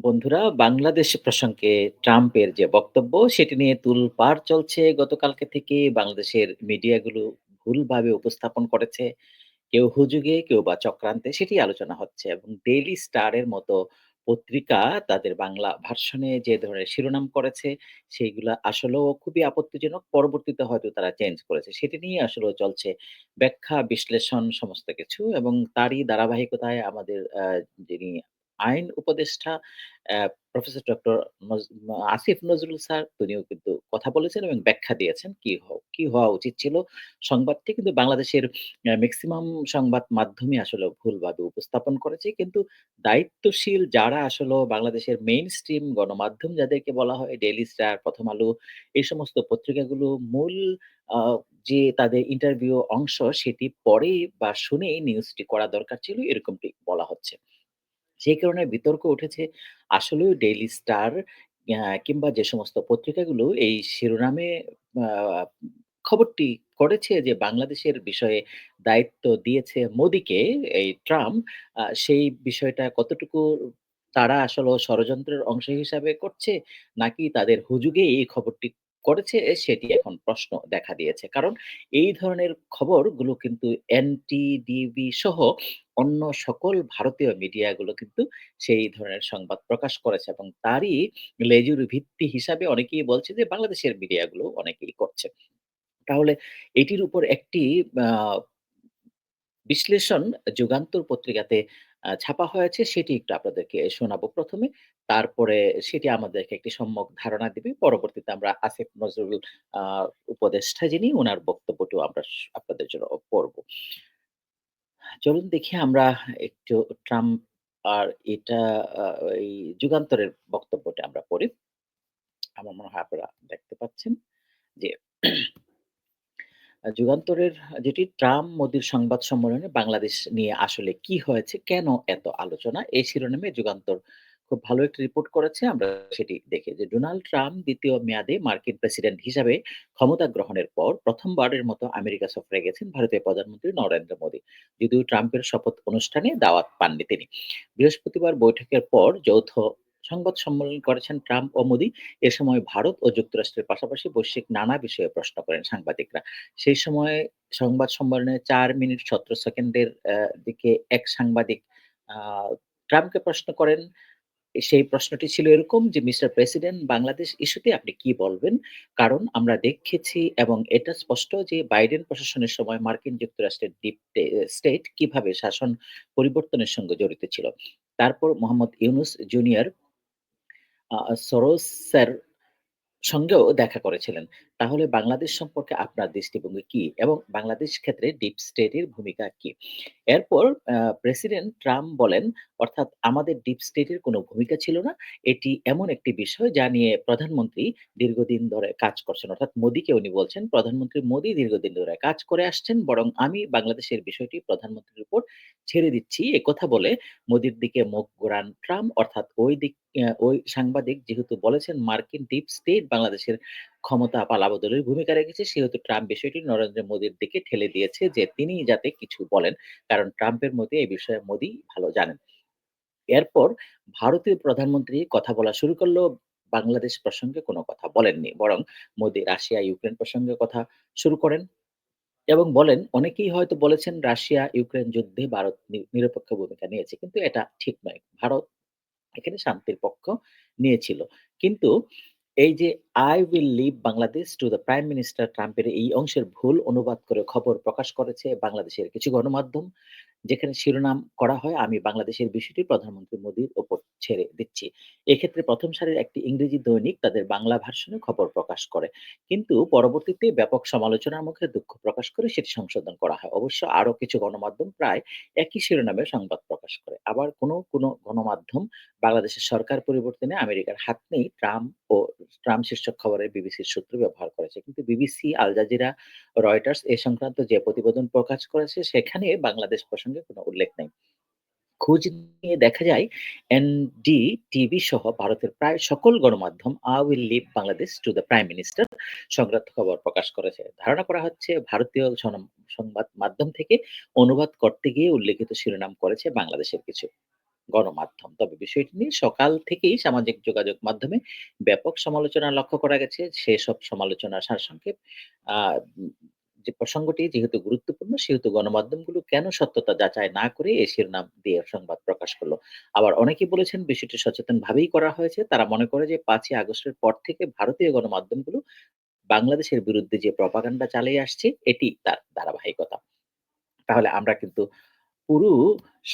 বন্ধুরা, বাংলাদেশ প্রসঙ্গে ট্রাম্পের যে বক্তব্য, সেটি নিয়ে তুলপাড় চলছে গতকালকে থেকে। বাংলাদেশের মিডিয়াগুলো ভুলভাবে উপস্থাপন করেছে। কেউ হুজুগে, কেউ বা চক্রান্তে, সেটি আলোচনা হচ্ছে এবং ডেইলি স্টারের মতো পত্রিকা তাদের বাংলা ভার্সনে যে ধরনের শিরোনাম করেছে, সেইগুলা আসলেও খুবই আপত্তিজনক। পরবর্তীতে হয়তো তারা চেঞ্জ করেছে। সেটি নিয়ে আসলেও চলছে ব্যাখ্যা, বিশ্লেষণ, সমস্ত কিছু এবং তারই ধারাবাহিকতায় আমাদের যিনি আইন উপদেষ্টা professor doctor Asif Nazrul sir তিনিও কিন্তু কথা বলেছেন এবং ব্যাখ্যা দিয়েছেন কি কি হওয়া উচিত ছিল সংবাদটি কিন্তু বাংলাদেশের আ মেক্সিমাম সংবাদ মাধ্যমে আসলে ভুলভাবে উপস্থাপন করেছে। কিন্তু দায়িত্বশীল যারা আসলে বাংলাদেশের মেইন স্ট্রিম গণমাধ্যম যাদেরকে বলা হয় ডেইলি স্টার, প্রথম আলো এই সমস্ত পত্রিকাগুলো মূল যে তাদের ইন্টারভিউ অংশ সেটি পড়ে বা শুনেই নিউজটি করা দরকার ছিল এরকমটি বলা হচ্ছে। সেই কারণে বিতর্ক উঠেছে। আসলেও ডেইলি স্টার কিংবা যে সমস্ত পত্রিকাগুলো এই শিরোনামে, আ খবরটি করেছে যে বাংলাদেশের বিষয়ে দায়িত্ব দিয়েছে মোদিকে, এই ট্রাম্প, আ সেই বিষয়টা কতটুকু তারা আসলে ষড়যন্ত্রের অংশ হিসাবে করছে, নাকি তাদের হুজুগে এই খবরটি করেছে সেটি এখন প্রশ্ন দেখা দিয়েছে। কারণ এই ধরনের খবরগুলো কিন্তু এনটিডিবি সহ অন্য সকল ভারতীয় মিডিয়াগুলো কিন্তু সেই ধরনের সংবাদ প্রকাশ করেছে এবং তারই লেজুর ভিত্তি হিসাবে অনেকেই বলছে যে বাংলাদেশের মিডিয়াগুলো অনেকেই করছে। তাহলে এটির উপর একটি বিশ্লেষণ যুগান্তর পত্রিকাতে আ ছাপা হয়েছে সেটি একটু আপনাদেরকে শোনাবো প্রথমে তারপরে সেটি আমাদেরকে একটি সম্যক ধারণা দিবে। পরবর্তীতে আমরা আসিফ নজরুল, আ উপদেষ্টা যিনি ওনার বক্তব্যটিও আমরা আপনাদের জন্য পড়ব। চলুন দেখি আমরা একটু ট্রাম্প আর এটা এই যুগান্তরের বক্তব্যটা আমরা পড়ি। আমার মনে হয় আপনারা দেখতে পাচ্ছেন যে যুগান্তরের যেটি ট্রাম্প মোদির সংবাদ সম্মেলনে বাংলাদেশ নিয়ে আসলে কি হয়েছে? কেন এত আলোচনা? এই শিরোনামে যুগান্তর খুব ভালো একটি রিপোর্ট করেছে। আমরা সেটি দেখি যে ডোনাল্ড ট্রাম্প দ্বিতীয় মেয়াদে মার্কিন প্রেসিডেন্ট হিসাবে ক্ষমতা গ্রহণের পর প্রথমবারের মতো আমেরিকা সফরে গেছেন ভারতীয় প্রধানমন্ত্রী নরেন্দ্র মোদী যদিও ট্রাম্পের শপথ অনুষ্ঠানে দাওয়াত পাননি তিনি। বৃহস্পতিবার বৈঠকের পর যৌথ সংবাদ সম্মেলন করেছেন ট্রাম্প ও মোদি। এ সময় ভারত ও যুক্তরাষ্ট্রের পাশাপাশি বৈশ্বিক নানা বিষয়ে প্রশ্ন করেন সাংবাদিকরা। সেই সময় সংবাদ সম্মেলনে চার মিনিট ১৭ সেকেন্ডের দিকে এক সাংবাদিক ট্রাম্পকে প্রশ্ন করেন। সেই প্রশ্নটি ছিল এরকম যে, "মিস্টার প্রেসিডেন্ট বাংলাদেশ ইস্যুতে আপনি কি বলবেন? কারণ আমরা দেখেছি এবং এটা স্পষ্ট যে বাইডেন প্রশাসনের সময় মার্কিন যুক্তরাষ্ট্রের ডিপ স্টেট কীভাবে শাসন পরিবর্তনের সঙ্গে জড়িত ছিল।" তারপর মোহাম্মদ ইউনুস জুনিয়র আ সরোসের সঙ্গেও দেখা করেছিলেন। তাহলে বাংলাদেশ সম্পর্কে আপনার দৃষ্টিভঙ্গি কি? এবং বাংলাদেশ ক্ষেত্রে ডিপ স্টেট এর ভূমিকা কি? এরপর প্রেসিডেন্ট ট্রাম্প বলেন, অর্থাৎ আমাদের ডিপ স্টেটের কোনো ভূমিকা ছিল না। এটি এমন একটি বিষয় যা নিয়ে প্রধানমন্ত্রী দীর্ঘদিন ধরে কাজ করছেন। অর্থাৎ মোদীকে উনি বলছেন, প্রধানমন্ত্রী মোদী দীর্ঘদিন ধরে কাজ করে আসছেন। বরং আমি বাংলাদেশের বিষয়টি প্রধানমন্ত্রীর উপর ছেড়ে দিচ্ছি। একথা বলে মোদীর দিকে মুখ ঘোরান ট্রাম্প। অর্থাৎ ওই দিক ওই সাংবাদিক যেহেতু বলেছেন মার্কিন ডিপ স্টেট বাংলাদেশের ক্ষমতা পালাবদলের ভূমিকা রেখেছে, সেহেতু ট্রাম্প বিষয়টি নরেন্দ্র মোদীর দিকে ঠেলে দিয়েছে যে তিনি যাতে কিছু বলেন। কারণ ট্রাম্পের মধ্যে এই বিষয়ে মোদি ভালো জানেন। এরপর ভারতীয় প্রধানমন্ত্রী কথা বলা শুরু করলেও বাংলাদেশ প্রসঙ্গে কোনো কথা বলেননি। বরং মোদি রাশিয়া, ইউক্রেন প্রসঙ্গে কথা শুরু করেন এবং বলেন, "অনেকেই হয়তো বলেছেন রাশিয়া ইউক্রেন যুদ্ধে ভারত নিরপেক্ষ ভূমিকা নিয়েছে। কিন্তু এটা ঠিক নয়। ভারত এখানে শান্তির পক্ষ নিয়েছিল। কিন্তু এই যে I will leave Bangladesh to the prime minister" ট্রাম্পের এই অংশের ভুল অনুবাদ করে খবর প্রকাশ করেছে বাংলাদেশের কিছু গণমাধ্যম। যেখানে শিরোনাম করা হয়, "আমি বাংলাদেশের বিষয়টি প্রধানমন্ত্রী মোদীর ওপর ছেড়ে দিচ্ছি।" এক্ষেত্রে প্রথম সারির একটি ইংরেজি দৈনিক তাদের বাংলা ভার্সনে খবর প্রকাশ করে। কিন্তু পরবর্তীতে ব্যাপক সমালোচনার মুখে দুঃখ প্রকাশ করে সেটি সংশোধন করা হয়। অবশ্য আরও কিছু গণমাধ্যম প্রায় একই শিরোনামে সংবাদ প্রকাশ করে। আবার কোনো, কোনো গণমাধ্যম বাংলাদেশের সরকার পরিবর্তনে আমেরিকার হাত নেই ট্রাম্প ও ট্রাম্প শীর্ষক খবরে বিবিসির সূত্র ব্যবহার করেছে। কিন্তু বিবিসি, আল জাজিরা, রয়টার্স এ সংক্রান্ত যে প্রতিবেদন প্রকাশ করেছে সেখানে বাংলাদেশ প্রসঙ্গে কোনো উল্লেখ নেই। খোঁজ নিয়ে দেখা যায় এনডি টিভি সহ ভারতের প্রায় সকল গণমাধ্যম "I will leave Bangladesh to the prime minister" সংক্রান্ত খবর প্রকাশ করেছে। ধারণা করা হচ্ছে ভারতীয় সংবাদ মাধ্যম থেকে অনুবাদ করতে গিয়ে উল্লেখিত শিরোনাম করেছে বাংলাদেশের কিছু। গণমাধ্যম। তবে বিষয়টি নিয়ে সকাল থেকেই সামাজিক যোগাযোগ মাধ্যমে ব্যাপক সমালোচনা লক্ষ্য করা গেছে। সেসব সমালোচনার সারসংক্ষেপ যে প্রসঙ্গটি যেহেতু গুরুত্বপূর্ণ, সেহেতু গণমাধ্যমগুলো কেন সত্যতা যাচাই না করে এ শিরোনাম দিয়ে সংবাদ প্রকাশ করল আবার অনেকেই বলেছেন বিষয়টি সচেতনভাবেই করা হয়েছে। তারা মনে করে যে পাঁচই আগস্টের পর থেকে ভারতীয় গণমাধ্যমগুলো বাংলাদেশের বিরুদ্ধে যে প্রপাগান্ডা চালিয়ে আসছে, এটি তার ধারাবাহিকতা। তাহলে আমরা কিন্তু পুরো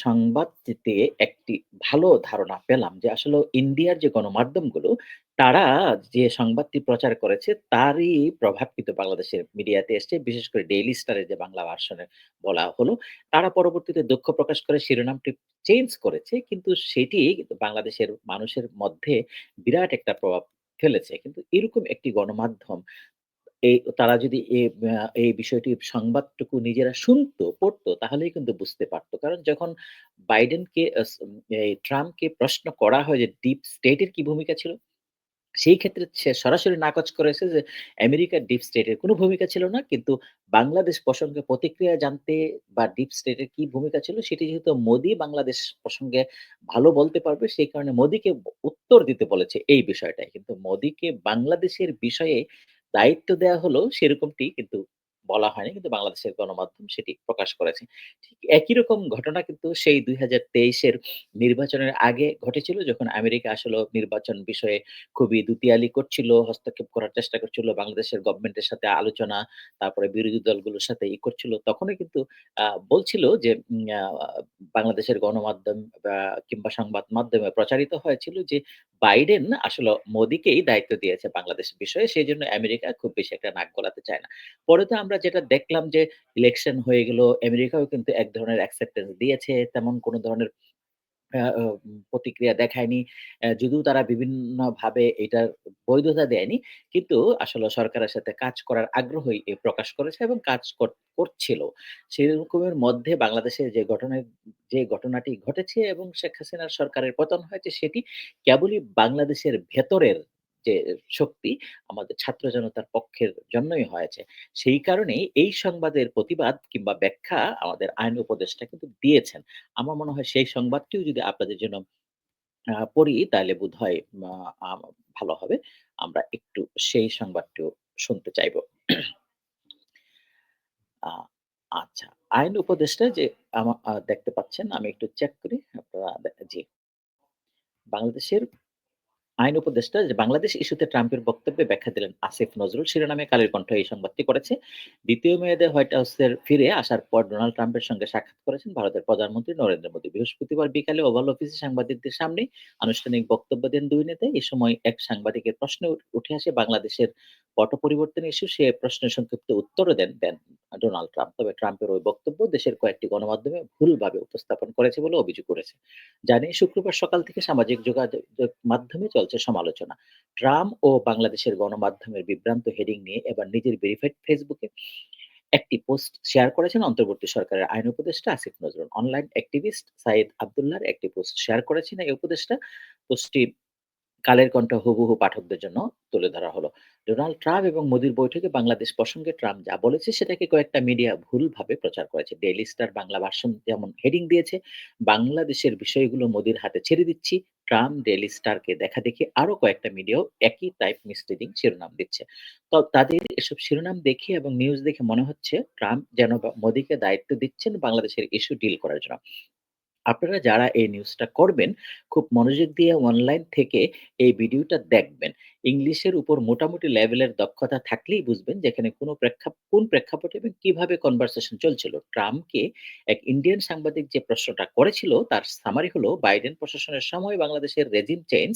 সংবাদটিতে একটি ভালো ধারণা পেলাম যে আসলে ইন্ডিয়ার যে গণমাধ্যমগুলো তারা যে সংবাদটি প্রচার করেছে তারই প্রভাব কিন্তু বাংলাদেশের মিডিয়াতে এসছে। বিশেষ করে ডেইলি স্টারের যে বাংলা ভার্সনে বলা হলো, তারা পরবর্তীতে দুঃখ প্রকাশ করে শিরোনামটি চেঞ্জ করেছে। কিন্তু সেটি কিন্তু বাংলাদেশের মানুষের মধ্যে বিরাট একটা প্রভাব ফেলেছে। কিন্তু এরকম একটি গণমাধ্যম এই তারা যদি এই বিষয়টি সংবাদটুকু নিজেরা শুনতো, পড়তো তাহলেই কিন্তু বুঝতে পারত। কারণ যখন বাইডেনকে ট্রাম্পকে প্রশ্ন করা হয় যে ডিপ স্টেটের কি ভূমিকা ছিল? সেই ক্ষেত্রে সে সরাসরি নাকচ করেছে যে আমেরিকার ডিপ স্টেটের কোনো ভূমিকা ছিল না। কিন্তু বাংলাদেশ প্রসঙ্গে প্রতিক্রিয়া জানতে বা ডিপ স্টেটের কি ভূমিকা ছিল সেটি যেহেতু মোদি বাংলাদেশ প্রসঙ্গে ভালো বলতে পারবে, সেই কারণে মোদিকে উত্তর দিতে বলেছে এই বিষয়টাই কিন্তু মোদিকে বাংলাদেশের বিষয়ে দায়িত্ব দেয়া হলো সেরকমটি কিন্তু বলা হয়নি। কিন্তু বাংলাদেশের গণমাধ্যম সেটি প্রকাশ করেছে। ঠিক একই রকম ঘটনা কিন্তু সেই ২০২৩ এর নির্বাচনের আগে ঘটেছিল যখন আমেরিকা আসলেও নির্বাচন বিষয়ে খুবই দুতিয়ালি করছিল, হস্তক্ষেপ করার চেষ্টা করছিল। বাংলাদেশের গভর্নমেন্টের সাথে আলোচনা, তারপরে বিরোধী দলগুলোর সাথে ই করছিল। তখনই কিন্তু বলছিল যে বাংলাদেশের গণমাধ্যম কিংবা সংবাদ মাধ্যমে প্রচারিত হয়েছিল যে বাইডেন আসলে মোদিকেই দায়িত্ব দিয়েছে বাংলাদেশ বিষয়ে। সেই জন্য আমেরিকা খুব বেশি একটা নাক গলাতে চায় না। পরে তো আমরা যেটা দেখলাম যে ইলেকশন হয়ে গেল। আমেরিকাও কিন্তু এক ধরনের অ্যাকসেপ্টেন্স দিয়েছে। তেমন কোনো ধরনের প্রতিক্রিয়া দেখায়নি। যদিও তারা বিভিন্নভাবে এটার বৈধতা দেয়নি। কিন্তু আসলে সরকারের সাথে কাজ করার আগ্রহই এ প্রকাশ করেছে এবং কাজ কর, করছিল। সেরকমের মধ্যে বাংলাদেশের যে ঘটনায়, যে ঘটনাটি ঘটেছে এবং শেখ হাসিনার সরকারের পতন হয়েছে, সেটি কেবলই বাংলাদেশের ভেতরের যে শক্তি আমাদের ছাত্র জনতার পক্ষের জন্যই হয়েছে। সেই কারণেই এই সংবাদের প্রতিবাদ কিংবা ব্যাখ্যা আমাদের আইন উপদেষ্টা কিন্তু দিয়েছেন। আমার মনে হয় সেই সংবাদটিও যদি আপনাদের জন্য পড়ি তাহলে বোধহয় মা আ ভালো হবে। আমরা একটু সেই সংবাদটিও শুনতে চাইব। আচ্ছা। আইন উপদেষ্টা যে দেখতে পাচ্ছেন, আমি একটু চেক করি। আপনারা জি। বাংলাদেশের আইন উপদেষ্টা যে বাংলাদেশ ইস্যুতে ট্রাম্পের বক্তব্যে ব্যাখ্যা দিলেন আসিফ নজরুল, শিরোনামে কালের কণ্ঠ এই সংবাদটি করেছে। দ্বিতীয় মেয়াদে হোয়াইট হাউসের ফিরে আসার পর ডোনাল্ড ট্রাম্পের সঙ্গে সাক্ষাৎ করেছেন ভারতের প্রধানমন্ত্রী নরেন্দ্র মোদী। বৃহস্পতিবার বিকালে ওভাল অফিসে সাংবাদিকদের সামনে আনুষ্ঠানিক বক্তব্য দেন দুই নেতা। এ সময় এক সাংবাদিকের প্রশ্ন উঠে আসে, বাংলাদেশের পট পরিবর্তন ইস্যু। সে প্রশ্নের সংক্ষিপ্ত উত্তরও দেন দেন ডোনাল্ড ট্রাম্প। তবে ট্রাম্পের ওই বক্তব্য দেশের কয়েকটি গণমাধ্যমে ভুলভাবে উপস্থাপন করেছে বলে অভিযোগ করেছে। জানিয়ে শুক্রবার সকাল থেকে সামাজিক যোগাযোগ মাধ্যমে চলছে সমালোচনা। ট্রাম্প ও বাংলাদেশের গণমাধ্যমের বিভ্রান্ত হেডিং নিয়ে এবার নিজের ভেরিফাইড ফেসবুকে একটি পোস্ট শেয়ার করেছেন অন্তর্বর্তী সরকারের আইন উপদেষ্টা আসিফ নজরুল। অনলাইন অ্যাক্টিভিস্ট সাইদ আবদুল্লাহর একটি পোস্ট শেয়ার করেছেন এই উপদেষ্টা। পোস্টটি কালের কণ্ঠ হুবহু পাঠকদের জন্য তুলে ধরা হলো। ডোনাল্ড ট্রাম্প এবং মোদির বৈঠকে বাংলাদেশ প্রসঙ্গে ট্রাম্প যা বলেছে সেটাকে কয়েকটা মিডিয়া ভুলভাবে প্রচার করেছে। ডেইলি স্টার বাংলা ভার্সন যেমন হেডিং দিয়েছে, বাংলাদেশের বিষয়গুলো মোদির হাতে ছেড়ে দিচ্ছি। ট্রাম্প ডেইলি স্টারকে দেখাদেখি আরও কয়েকটা মিডিয়াও একই টাইপ মিসলিডিং শিরোনাম দিচ্ছে। তো তাদের এসব শিরোনাম দেখে এবং নিউজ দেখে মনে হচ্ছে ট্রাম্প যেন মোদিকে দায়িত্ব দিচ্ছেন বাংলাদেশের ইস্যু ডিল করার জন্য। আপনারা যারা এই নিউজটা করবেন, খুব মনোযোগ দিয়ে অনলাইন থেকে এই ভিডিওটা দেখবেন। ইংলিশের উপর মোটামুটি লেভেলের দক্ষতা থাকলেই বুঝবেন যে এখানে কোন প্রেক্ষাপ কোন প্রেক্ষাপটে এবং কীভাবে কনভারসেশন চলছিল। ট্রাম্পকে এক ইন্ডিয়ান সাংবাদিক যে প্রশ্নটা করেছিল তার সামারি হলো বাইডেন প্রশাসনের সময় বাংলাদেশের রেজিম চেঞ্জ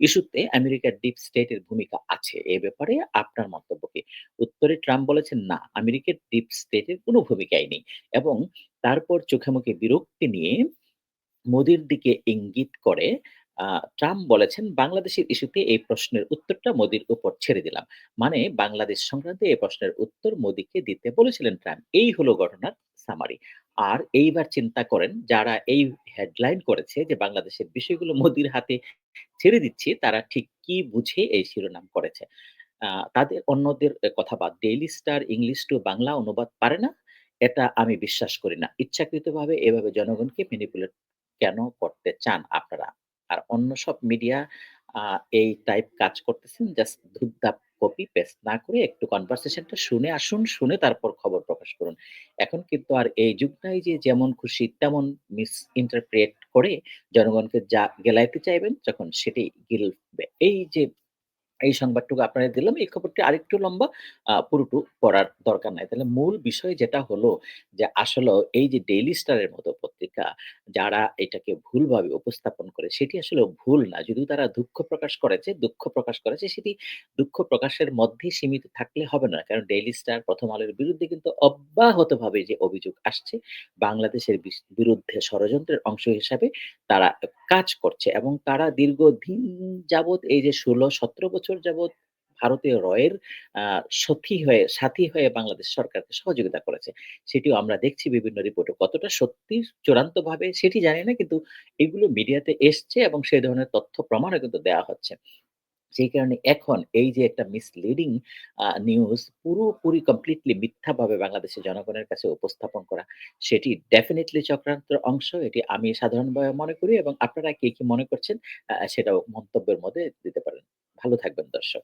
ইস্যুতে আমেরিকার ডিপ স্টেটের ভূমিকা আছে। এ ব্যাপারে আপনার মন্তব্য কি? উত্তরে ট্রাম্প বলেছেন, "না, আমেরিকার ডিপ স্টেটের কোনো ভূমিকাই নেই।" এবং তারপর চোখে মুখে বিরক্তি নিয়ে মোদির দিকে ইঙ্গিত করে ট্রাম্প বলেছেন, "বাংলাদেশের ইস্যুতে এই প্রশ্নের উত্তরটা মোদির উপর ছেড়ে দিলাম।" মানে বাংলাদেশ সংক্রান্তে এই প্রশ্নের উত্তর মোদিকে দিতে বলেছিলেন ট্রাম্প। এই হলো ঘটনার সামারি। আর এইবার চিন্তা করেন যারা এই হেডলাইন করেছে যে বাংলাদেশের বিষয়গুলো মোদির হাতে ছেড়ে দিচ্ছি, তারা ঠিক কি বুঝে এই শিরোনাম করেছে। তাদের অন্যদের কথা বাদ Daily Star English to Bangla অনুবাদ পারে না, এটা আমি বিশ্বাস করি না। ইচ্ছাকৃতভাবে এভাবে জনগণকে ম্যানিপুলেট কেন করতে চান আপনারা? আর অন্য সব মিডিয়া এই টাইপ কাজ করতেছেন জাস্ট ধুপধাপ কপি পেস্ট না করে একটু কনভারসেশনটা শুনে আসুন, শুনে তারপর খবর প্রকাশ করুন। এখন কিন্তু আর এই যুগ নাই যে যেমন খুশি তেমন মিস ইন্টারপ্রেট করে জনগণকে যা গেলাইতে চাইবেন যখন সেটি গিলবে। এই যে এই সংবাদটুকু আপনাদের দিলাম। এই খবরটি আরেকটু লম্বা। আ পুরোটুক পড়ার দরকার নাই। তাহলে মূল বিষয় যেটা হলো যে আসলেও এই যে ডেইলি স্টারের মতো পত্রিকা যারা এটাকে ভুলভাবে উপস্থাপন করে সেটি আসলে ভুল না। যদিও তারা দুঃখ প্রকাশ করেছে, দুঃখ প্রকাশ করেছে সেটি দুঃখ প্রকাশের মধ্যেই সীমিত থাকলে হবে না। কারণ ডেইলি স্টার, প্রথম আলোর বিরুদ্ধে কিন্তু অব্যাহতভাবে যে অভিযোগ আসছে বাংলাদেশের বিরুদ্ধে ষড়যন্ত্রের অংশ হিসাবে তারা কাজ করছে এবং তারা দীর্ঘদিন যাবৎ এই যে ১৬-১৭ বছর যাবৎ ভারতীয় র এর হয়ে সাথী হয়ে বাংলাদেশ সরকারকে সহযোগিতা করেছে। সেটিও আমরা দেখছি বিভিন্ন রিপোর্টে। কতটা সত্যি চূড়ান্তভাবে সেটি জানি না। কিন্তু এগুলো মিডিয়াতে এসছে এবং সেই ধরনের তথ্য প্রমাণও কিন্তু দেয়া হচ্ছে। সেই কারণে এখন এই যে একটা মিসলিডিং নিউজ পুরোপুরি কমপ্লিটলি মিথ্যাভাবে বাংলাদেশের জনগণের কাছে উপস্থাপন করা, সেটি ডেফিনেটলি চক্রান্তের অংশ। এটি আমি সাধারণভাবে মনে করি এবং আপনারা কে কি মনে করছেন সেটাও মন্তব্যের মধ্যে দিতে পারেন। ভালো থাকবেন দর্শক।